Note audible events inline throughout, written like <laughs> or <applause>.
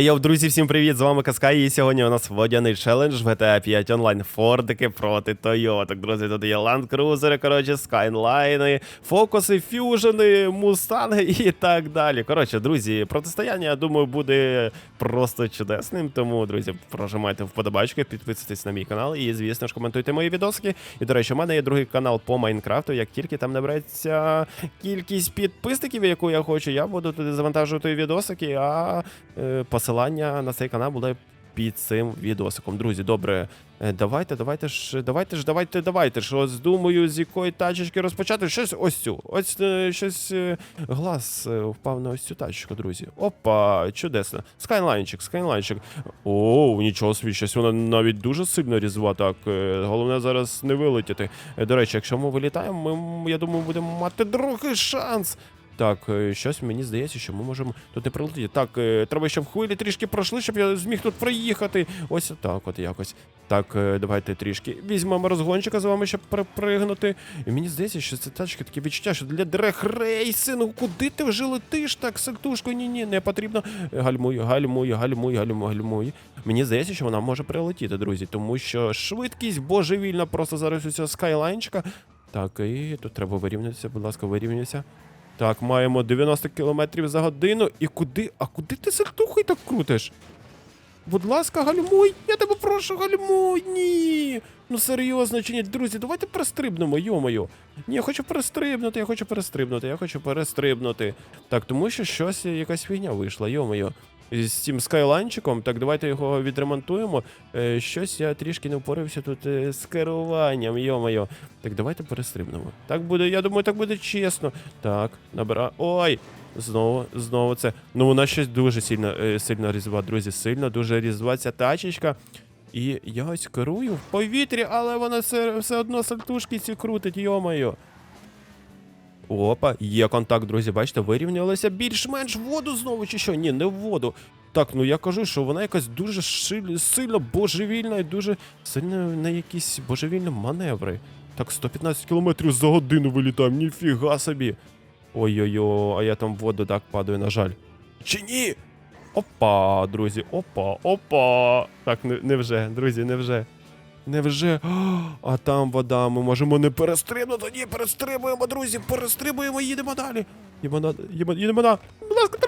Йоу, друзі, всім привіт! З вами Каскай, і сьогодні у нас водяний челендж в GTA 5 онлайн. Фордики проти Toyota. Друзі, тут є Cruiser, коротше, Skyline, фокуси, фюжени, мустанги і так далі. Коротше, друзі, протистояння, я думаю, буде просто чудесним. Тому, друзі, прожимайте вподобайки, підписуйтесь на мій канал і, звісно ж, коментуйте мої відоски. І, до речі, у мене є другий канал по Майнкрафту. Як тільки там набереться кількість підписників, яку я хочу, я буду туди завантажувати відосики, а е, посилання на цей канал буде під цим відосиком. Друзі, добре, е, давайте, давайте ж, давайте ж, давайте, давайте ж. Ось думаю, з якої тачечки розпочати. Щось ось цю. Ось е, щось е, глаз е, впав на ось цю тачечку, друзі. Опа, чудесно. Скайлайнчик, скайлайнчик. О, нічого собі, щось вона навіть дуже сильно різва. Так, головне зараз не вилетіти. До речі, якщо ми вилітаємо, ми, я думаю, будемо мати другий шанс. Так, е, щось мені здається, що ми можемо тут не прилетіти. Так, е, треба, щоб хвилі трішки пройшли, щоб я зміг тут проїхати. Ось так, от якось. Так, е, давайте трішки візьмемо розгончика з вами, щоб перепригнути. І мені здається, що це тачки таке відчуття, що для. Ну куди ти вже летиш так, сектушко? Ні, ні, не потрібно. Гальмуй, гальмуй, гальмуй, гальмуй, гальмуй. Мені здається, що вона може прилетіти, друзі, тому що швидкість божевільна просто зараз у цього скайлайнчика. Так, і тут треба вирівнятися, будь ласка, вирівнюйся. Так, маємо 90 км за годину. І куди? А куди ти сальтухою так крутиш? Будь ласка, гальмуй, я тебе прошу, гальмуй, ні. Ну серйозно чи ні, друзі, давайте перестрибнемо, йомою. Ні, я хочу перестрибнути, я хочу перестрибнути, я хочу перестрибнути. Так, тому що щось, якась фігня вийшла, йомою. З цим скайлайнчиком, так давайте його відремонтуємо. Е, щось я трішки не впорався тут е, з керуванням, йомою. Так, давайте перестрибнемо. Так буде, я думаю, так буде чесно. Так, набира. Ой! Знову, знову це. Ну, вона щось дуже сильно, е, сильно різва, друзі. Сильно дуже різва ця тачечка. І я ось керую в повітрі, але вона все, все одно сальтушки ці крутить, йомаю. Опа, є контакт, друзі, бачите, вирівнялося більш-менш воду знову чи що? Ні, не в воду. Так, ну я кажу, що вона якась дуже шиль- сильно божевільна і дуже сильно на якісь божевільні маневри. Так, 115 км за годину вилітаємо, ніфіга собі. Ой-ой-ой, а я там в воду так падаю, на жаль. Чи ні? Опа, друзі, опа, опа. Так, не, невже, друзі, невже. Невже? А там вода, ми можемо не перестрибнути. Ні, перестрибуємо, друзі, перестрибуємо, їдемо далі. Їдемо на, їдемо, на. Будь ласка.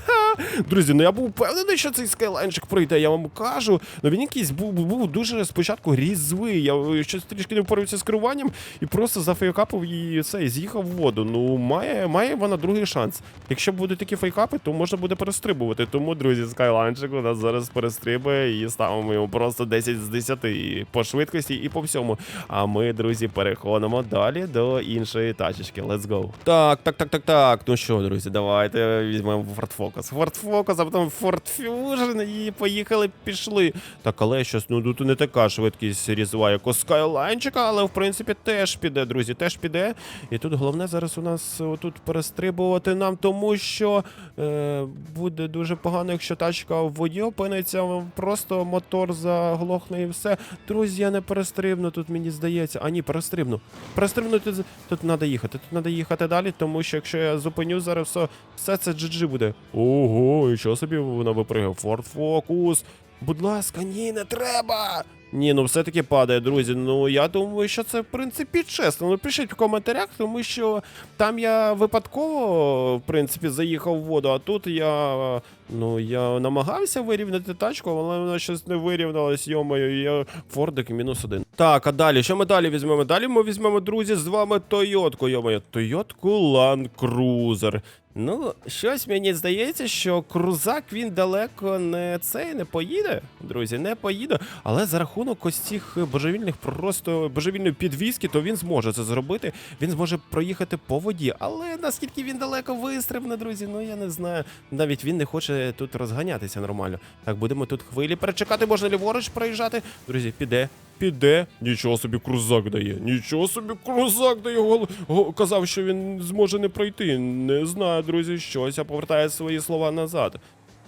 <laughs> Друзі, ну я був впевнений, що цей скайлайнчик пройде, я вам кажу. Ну він якийсь був, був дуже спочатку різвий. Я е, щось трішки не впорався з керуванням і просто зафейкапив і це, і з'їхав в воду. Ну, має, має вона другий шанс. Якщо будуть такі фейкапи, то можна буде перестрибувати. Тому, друзі, скайлайнчик у нас зараз перестрибує і ставимо йому просто 10 з 10 і по швидкості, і по всьому. А ми, друзі, переходимо далі до іншої тачечки. Let's go. Так, так, так, так, так. Ну що, друзі, давайте візьмемо Ford Focus. Ford Focus, а потім Ford Fusion і поїхали, пішли. Так, але щось, ну тут не така швидкість різова, як у Скайлайнчика, але в принципі теж піде, друзі, теж піде. І тут головне зараз у нас отут перестрибувати нам, тому що е, буде дуже погано, якщо тачка в воді опиниться, просто мотор заглохне і все. Друзі, я не перестрибну, тут мені здається. А ні, перестрибну. Перестрибнути з- тут треба їхати. Тут треба їхати далі, тому що якщо я зупиню зараз, все, все це GG буде. Ого, і що собі вона випригає? Форт Фокус. Будь ласка, ні, не треба. Ні, ну все-таки падає, друзі. Ну я думаю, що це в принципі чесно. Ну пишіть в коментарях, тому що там я випадково, в принципі, заїхав в воду, а тут я. Ну, я намагався вирівняти тачку, але вона щось не вирівнялась, йомою, я Фордик мінус один. Так, а далі, що ми далі візьмемо? Далі ми візьмемо, друзі, з вами Тойотку, йомою. Тойотку Land Cruiser. Ну, щось мені здається, що крузак він далеко не цей не поїде, друзі, не поїде. Але за рахунок ось цих божевільних, просто божевільної підвіски, то він зможе це зробити. Він зможе проїхати по воді. Але наскільки він далеко вистрибне, друзі, ну я не знаю. Навіть він не хоче тут розганятися нормально. Так, будемо тут хвилі перечекати, можна ліворуч проїжджати. Друзі, піде. Піде, нічого собі крузак дає. Нічого собі крузак дає. Гол... го- Казав, що він зможе не пройти. Не знаю, друзі, щось. Я повертаю свої слова назад.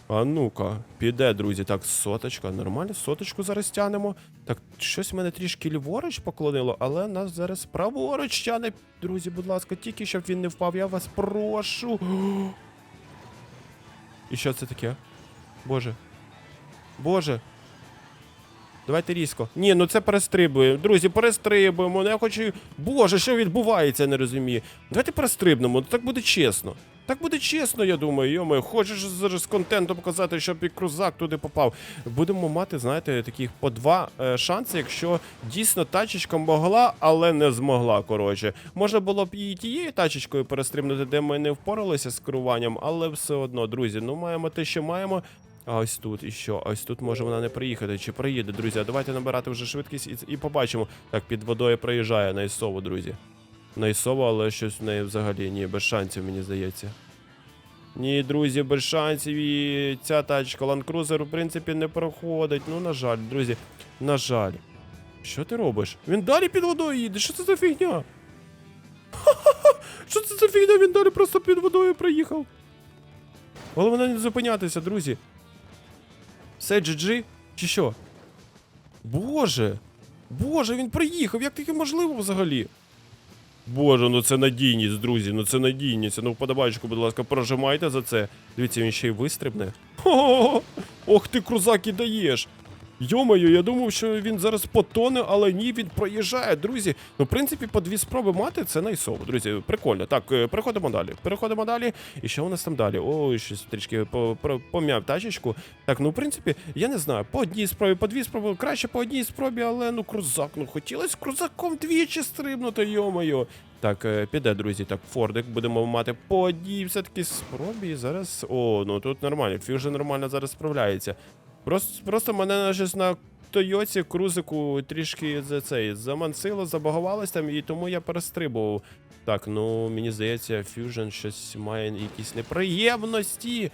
А ну-ка, піде, друзі. Так, соточка, нормально, соточку зараз тянемо. Так, щось мене трішки ліворуч поклонило, але нас зараз праворуч тяне. Друзі, будь ласка, тільки щоб він не впав, я вас прошу. І що це таке? Боже. Боже. Давайте різко. Ні, ну це перестрибуємо. Друзі, перестрибуємо. Ну, Я хочу. Боже, що відбувається, я не розумію. Давайте перестрибнемо, ну так буде чесно. Так буде чесно, я думаю. Йоми, хочеш зараз контентом показати, щоб і крузак туди попав. Будемо мати, знаєте, таких по два е, шанси, якщо дійсно тачечка могла, але не змогла. Коротше, можна було б і тією тачечкою перестрибнути, де ми не впоралися з керуванням, але все одно, друзі, ну маємо те, що маємо. А ось тут і що? Ось тут може вона не приїхати. Чи приїде, друзі? Давайте набирати вже швидкість і, і побачимо. Так, під водою проїжджає на Ісову, друзі. На Ісову, але щось в неї взагалі ні, без шансів, мені здається. Ні, друзі, без шансів. І ця тачка Land Cruiser, в принципі, не проходить. Ну, на жаль, друзі, на жаль. Що ти робиш? Він далі під водою їде. Що це за фігня? Що це за фігня? Він далі просто під водою проїхав. Головне не зупинятися, друзі. Все GG? Чи що? Боже! Боже, він приїхав! Як таке можливо взагалі? Боже, ну це надійність, друзі, ну це надійність. Ну, вподобайку, будь ласка, прожимайте за це. Дивіться, він ще й вистрибне. Ох ти, крузак і даєш! Йомаю, я думав, що він зараз потоне, але ні, він проїжджає, друзі. Ну, в принципі, по дві спроби мати це найсово, друзі. Прикольно. Так, е, переходимо далі. Переходимо далі. І що у нас там далі? Ой, щось трішки пом'яв тачечку. Так, ну в принципі, я не знаю, по одній спробі, по дві спроби, краще по одній спробі, але ну крузак, ну хотілося крузаком двічі стрибнути, йомаю. Так, е, піде, друзі. Так, Фордик будемо мати по одній все-таки спробі. Зараз. О, ну тут нормально. Фюжа нормально зараз справляється. Просто, просто мене на щось на Тойоці крузику трішки за цей замансило, забагувалось там, і тому я перестрибував. Так, ну мені здається, Fusion щось має якісь неприємності.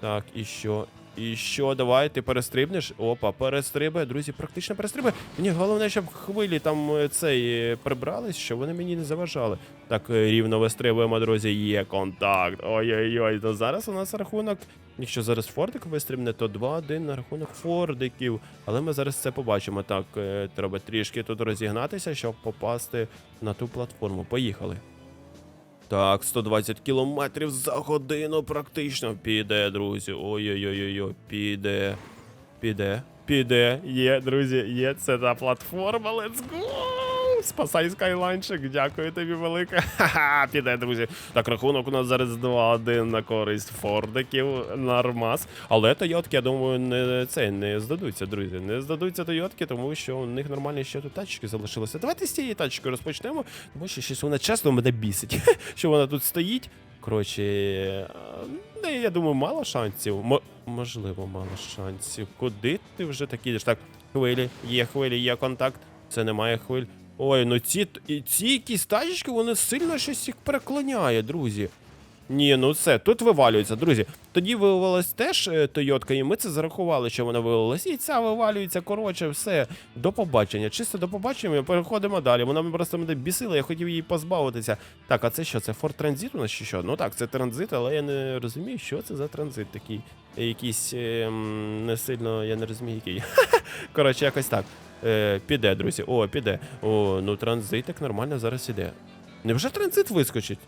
Так, і що? І що, давай, ти перестрибнеш? Опа, перестрибає, друзі, практично перестрибає. Мені головне, щоб хвилі там е, цей е, прибрались, щоб вони мені не заважали. Так, е, рівно вистрибуємо, друзі, є контакт. Ой-ой-ой, то зараз у нас рахунок. Якщо зараз Фордик вистрибне, то 2-1 на рахунок Фордиків. Але ми зараз це побачимо. Так, треба трішки тут розігнатися, щоб попасти на ту платформу. Поїхали. Так, 120 кілометрів за годину практично піде, друзі. Ой-ой-ой, піде. Піде. Піде. Є, друзі, є. Це та платформа. Let's go! Спасай скайлайнчик, дякую тобі велике. Ха-ха, піде, друзі. Так, рахунок у нас зараз 2-1 на користь Фордиків, нормас. Але Тойотки, я думаю, не це не здадуться, друзі. Не здадуться Тойотки, тому що у них нормальні ще тут тачки залишилися. Давайте з цієї тачки розпочнемо, тому що щось вона чесно мене бісить, <laughs> що вона тут стоїть. Коротше, не, я думаю, мало шансів. Мо- можливо, мало шансів. Куди ти вже так їдеш? Так, хвилі, є хвилі, є контакт. Це немає хвиль. Ой, ну ці, ці якісь вони сильно щось їх переклоняє, друзі. Ні, ну все, тут вивалюється, друзі. Тоді вивалилась теж е, Тойотка, і ми це зарахували, що вона вивалилась. І ця вивалюється, коротше, все. До побачення. Чисто до побачення, ми переходимо далі. Вона просто мене бісила, я хотів її позбавитися. Так, а це що? Це Ford Transit у нас чи що? Ну так, це транзит, але я не розумію, що це за транзит такий. Якийсь ем, не сильно, я не розумію, який. <laughs> Коротше, якось так. Е, піде, друзі. О, піде. О, ну транзитик нормально зараз іде. Невже транзит вискочить?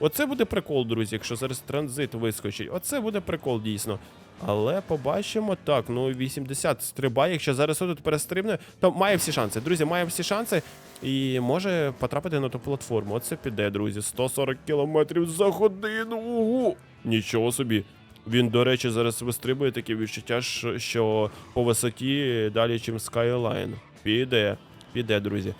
Оце буде прикол, друзі, якщо зараз транзит вискочить. Оце буде прикол дійсно. Але побачимо так, ну 80 стрибає. Якщо зараз тут перестрибне, то має всі шанси. Друзі, має всі шанси і може потрапити на ту платформу. Оце піде, друзі. 140 кілометрів за годину. Ого! Нічого собі. Він, до речі, зараз вистрибує таке відчуття, що- по висоті далі, чим Skyline. Піде, піде, друзі.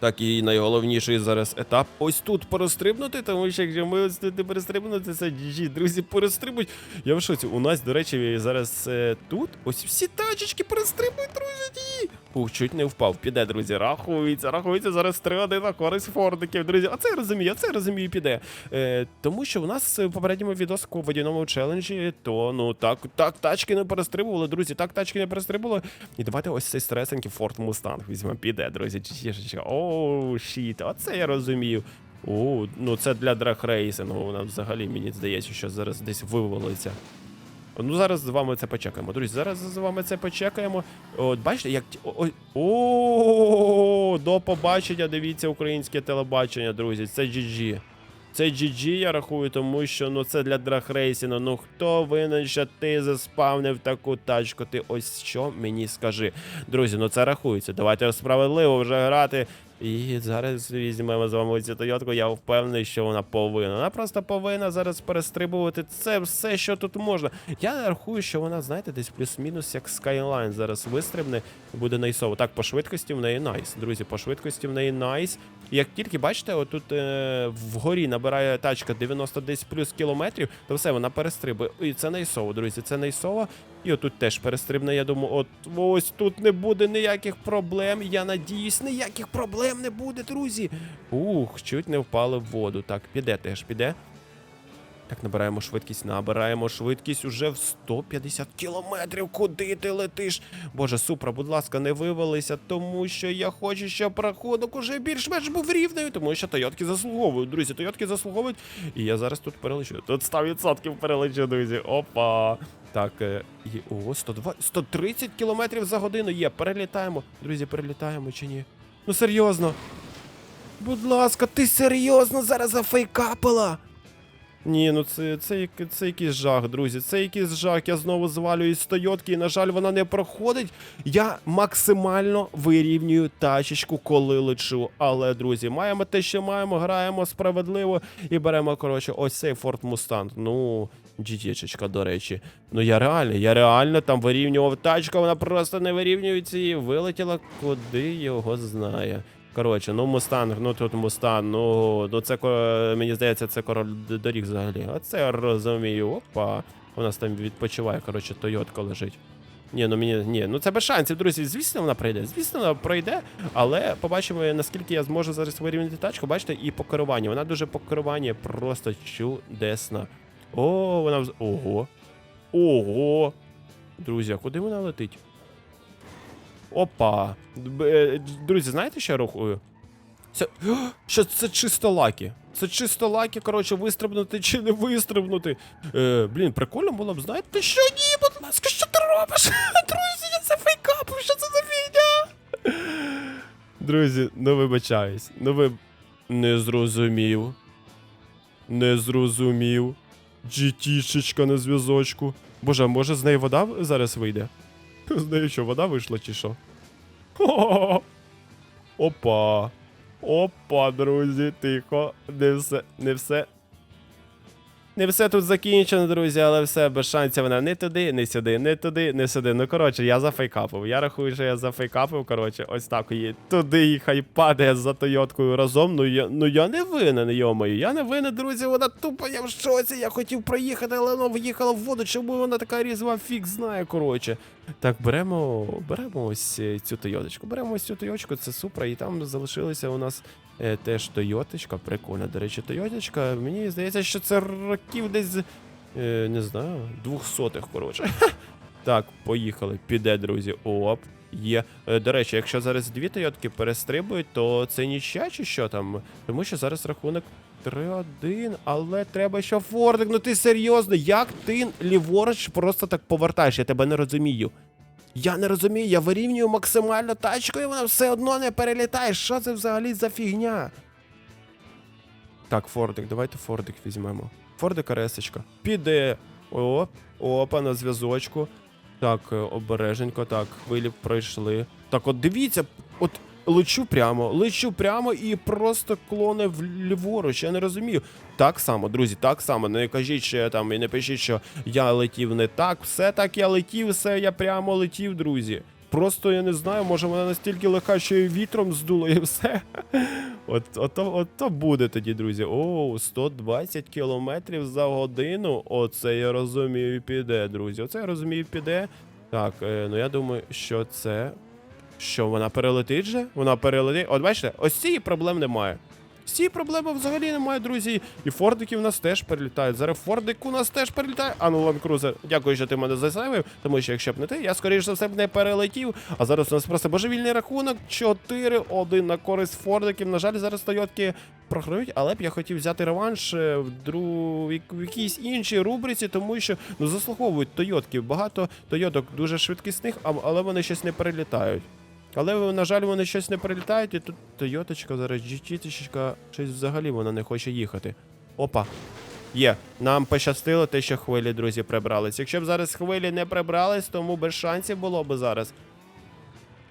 Так, і найголовніший зараз етап ось тут перестрибнути, тому що якщо ми ось тут не перестрибнути, це GG. Друзі, перестрибують. Я в шоці. У нас, до речі, зараз е, тут ось всі тачечки перестрибують, друзі. Ух, чуть не впав. Піде, друзі. Рахується, рахується зараз 3-1 на користь фордиків. Друзі, оце я розумію, оце я розумію, піде. Е, тому що у нас в попередньому відосику в водяному челенджі, то ну так, так, тачки не перестрибували, друзі, так тачки не перестрибували. І давайте ось цей стресенький Ford Mustang візьмемо. Піде, друзі. Чешечка. Оу, щіт, оце я розумію. О, ну це для драгрейсингу. Вона взагалі мені здається, що зараз десь вивалиться. Ну, зараз з вами це почекаємо. Друзі, зараз з вами це почекаємо. От бачите, як. о- до побачення. Дивіться українське телебачення, друзі. Це GG. Це GG, я рахую, тому що ну це для драгрейсіну. Ну хто винен, що ти заспавнив таку тачку? Ти ось що мені скажи. Друзі, ну це рахується. Давайте справедливо вже грати. І зараз візьмемо з вами цю Тойотку. Я впевнений, що вона повинна. Вона просто повинна зараз перестрибувати. Це все, що тут можна. Я рахую, що вона, знаєте, десь плюс-мінус як Skyline зараз вистрибне буде найсово. Так, по швидкості в неї найс. Друзі, по швидкості в неї найс. Як тільки бачите, отут е, вгорі набирає тачка 90 десь плюс кілометрів, то все, вона перестрибує. І це найсово, друзі, це найсово. І отут теж перестрибне. Я думаю, от ось тут не буде ніяких проблем. Я надіюсь, ніяких проблем не буде, друзі. Ух, чуть не впали в воду. Так, піде теж, піде. Так, набираємо швидкість, набираємо швидкість уже в 150 кілометрів. Куди ти летиш? Боже, Супра, будь ласка, не вивалися, тому що я хочу, щоб рахунок уже більш-менш був рівною, тому що Тойотки заслуговують. Друзі, Тойотки заслуговують. І я зараз тут перелечу. Тут 100% перелечу, друзі. Опа. Так, е, і, о, 102, 130 кілометрів за годину є. Перелітаємо. Друзі, перелітаємо чи ні? Ну серйозно. Будь ласка, ти серйозно зараз зафейкапила? Ні, ну це, це, як- це якийсь жах, друзі. Це якийсь жах. Я знову звалююсь з Тойотки, і, на жаль, вона не проходить. Я максимально вирівнюю тачечку, коли лечу. Але, друзі, маємо те, що маємо, граємо справедливо і беремо, коротше, ось цей Ford Mustang. Ну, GT-чечка, до речі. Ну я реально, я реально там вирівнював тачку, вона просто не вирівнюється і вилетіла, куди його знає. Коротше, ну Мустанг, ну тут Мустанг, ну, ну це мені здається, це король доріг взагалі. Оце я розумію. Опа. У нас там відпочиває, коротше, Тойотка лежить. Ні, ну мені ні, ну це без шансів, друзі. Звісно, вона пройде. Звісно, вона пройде, але побачимо, наскільки я зможу зараз вирівняти тачку. Бачите, і по керуванню. Вона дуже по керуванню просто чудесна. О, вона вз... Ого. Ого. Друзі, а куди вона летить? Опа. Е, Друзі, знаєте, що я рахую? Це. <gasps> Що це чисто лаки. Це чисто лаки, коротше, вистрибнути чи не вистрибнути. Е, блін, прикольно було б, знаєте, що ні, будь ласка, що ти робиш? <laughs> Друзі, це фейкапив, що це за фігня? <laughs> Друзі, ну вибачаюсь. Ну ви не зрозумів. Не зрозумів. GT-шечка на зв'язочку. Боже, може з неї вода зараз вийде? <laughs> З неї що, вода вийшла чи що? Хо-хо-хо. Опа. Опа, друзі, тихо. Не все, не все. Не все тут закінчено, друзі, але все без шансів вона не туди, не сюди, не туди, не сюди. Ну коротше, я зафейкапив. Я рахую, що я зафейкапив. Коротше, ось так її туди і хай падає за Тойоткою разом. Ну я ну я не винен, йомою. Я не винен, друзі. Вона тупо я в шоці. Я хотів проїхати, але вона в'їхала в воду. Чому вона така різва? Фіг знає, коротше. Так, беремо, беремо ось е, цю Тойоточку. Беремо ось цю Тойоточку, це супра, і там залишилися у нас е, теж Тойоточка. Прикольна, до речі, Тойоточка. Мені здається, що це років десь, е, не знаю, двохсотих, коротше. <laughs> Так, поїхали. Піде, друзі. Оп. Є. Е, До речі, якщо зараз дві Тойотки перестрибують, то це нічия чи що там? Тому що зараз рахунок 3-1, але треба ще Фордик. Ну ти серйозно, як ти ліворуч просто так повертаєш? Я тебе не розумію. Я не розумію, я вирівнюю максимально тачку, і вона все одно не перелітає. Що це взагалі за фігня? Так, Фордик, давайте Фордик візьмемо. Фордик ресочка. Піде. О, опа, на зв'язочку. Так, е, обереженько, так, хвилі пройшли. Так, от дивіться, от лечу прямо, лечу прямо і просто клоне вліворуч. Я не розумію. Так само, друзі, так само. Не кажіть, що я там і не пишіть, що я летів не так. Все так я летів, все я прямо летів, друзі. Просто я не знаю, може вона настільки легка, що і вітром здуло, і все. <laughs> От, ото, ото буде тоді, друзі. О, 120 кілометрів за годину. Оце я розумію, піде, друзі. Оце я розумію, піде. Так, е, ну я думаю, що це. Що вона перелетить же? Вона перелетить. От бачите, ось цієї проблем немає. З цієї проблеми взагалі немає, друзі. І фордики в нас теж перелітають. Зараз фордик у нас теж перелітає. А ну, Ланкрузер, дякую, що ти мене засейвив, тому що якщо б не ти, я скоріш за все б не перелетів. А зараз у нас просто божевільний рахунок. 4-1 на користь фордиків. На жаль, зараз Тойотки програють, але б я хотів взяти реванш е, в дру... в якійсь іншій рубриці, тому що ну заслуговують Тойотки. Багато Тойоток дуже швидкісних, але вони щось не перелітають. Але, на жаль, вони щось не прилітають, і тут Тойоточка зараз GT-точка, щось взагалі вона не хоче їхати. Опа. Є. Нам пощастило те, що хвилі, друзі, прибрались. Якщо б зараз хвилі не прибрались, тому без шансів було б зараз.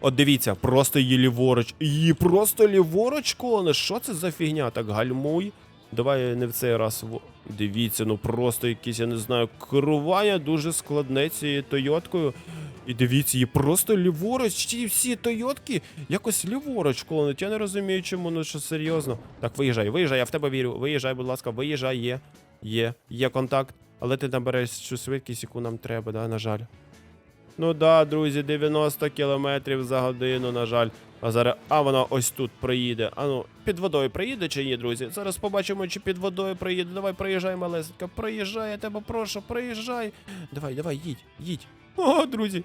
От дивіться, просто її ліворуч. Її просто ліворуч колони. Що це за фігня? Так гальмуй. Давай не в цей раз. Дивіться, ну просто якісь, я не знаю, керування дуже складне цією Тойоткою. І дивіться, її просто ліворуч. Ці всі Тойотки якось ліворуч колонить. Я не розумію, чому, ну що серйозно. Так, виїжджай, виїжджай, я в тебе вірю. Виїжджай, будь ласка, виїжджай, є. Є, є контакт. Але ти набереш цю швидкість, яку нам треба, да, на жаль. Ну да, друзі, 90 км за годину, на жаль. А зараз, а вона ось тут проїде. А ну, під водою проїде чи ні, друзі? Зараз побачимо, чи під водою проїде. Давай, проїжджай, малесенька, проїжджай, я тебе прошу, проїжджай. Давай, давай, їдь, їдь. О, друзі.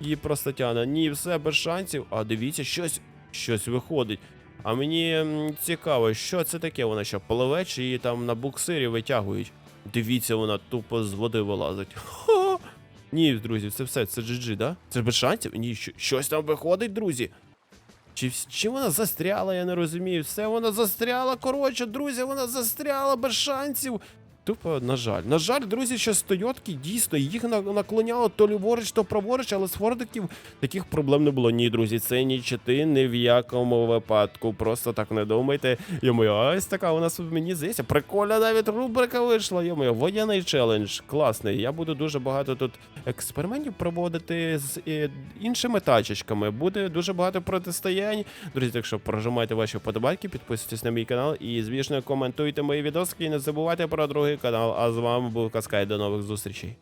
Її просто тяне. Ні, все без шансів. А дивіться, щось, щось виходить. А мені цікаво, що це таке? Вона що, пливе, чи її там на буксирі витягують? Дивіться, вона тупо з води вилазить. Ха! Ні, друзі, це все, це GG, да? Це без шансів? Ні, щось там виходить, друзі. Чи, чи вона застряла, я не розумію. Все, вона застряла. Коротше, друзі, вона застряла без шансів. Тупо, на жаль. На жаль, друзі, що з Тойотки дійсно їх наклоняло то ліворуч, то праворуч, але з Фордиків таких проблем не було. Ні, друзі, це ні чити, ні в якому випадку. Просто так не думайте. Йому ось така у нас мені здається. Прикольна навіть рубрика вийшла. Йому воєнний челендж. Класний. Я буду дуже багато тут експериментів проводити з е, іншими тачечками. Буде дуже багато протистоянь. Друзі, так що прожимайте ваші вподобайки, підписуйтесь на мій канал і, звісно, коментуйте мої відоски. І не забувайте про другий канал. А з вами був Каскай. До нових зустрічей.